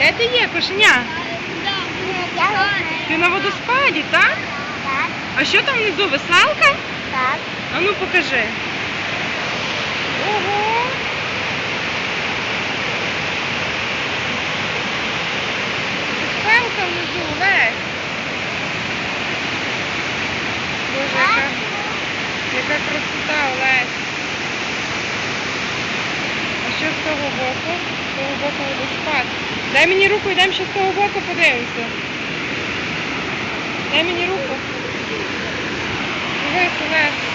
Де ти є, кошеня? Ти на водоспаді, так? Так, А що там внизу? Веселка? так. А ну покажи. Ого! Веселка внизу, Лесь. Боже, яка, яка красота, Олесь. А що з того боку? З того боку водоспад. Дай мені руку, йдемо ще з того боку подивимося. Дай мені руку. Дивись, Олесь.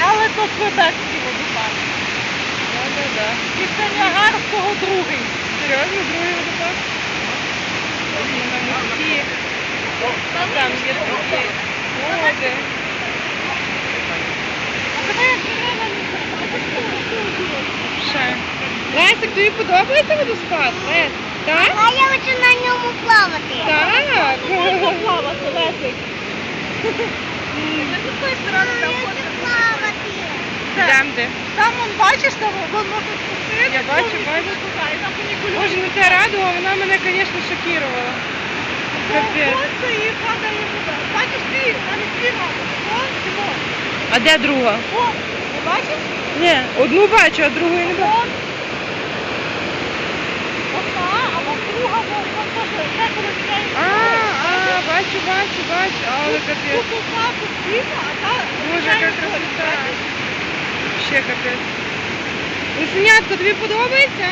Але то Квебекський водопад. Да-да-да. Після Ніагарського другий. Серйозно, другий водопад? На. Там є такі води. А давай як зелена Ще. Лесик, тобі подобається водоспад? Лес? Так? А я хочу на ньому плавати. Так. Можна плавати, Лесик. З сторони там плавати. Йдем де? Там вон бачиш, там вон можна спуститися. Я бачу, бачу. І там фунікульор. Боже, ну це радувало, вона мене, звісно, шокувала. Капець. Сонце і падає туди. Бачиш ти, навіть дві мами. Вон, А де друга? Вон, ти бачиш? Ні, одну бачу, а другої не бачу. Вон. Одна, а вон друга, вон, вон теж, це коли А, а, бачу, бачу. Але капець. Тут одна тут а та... Боже, яка красота. Ще капець. Лисенятко, тобі подобається?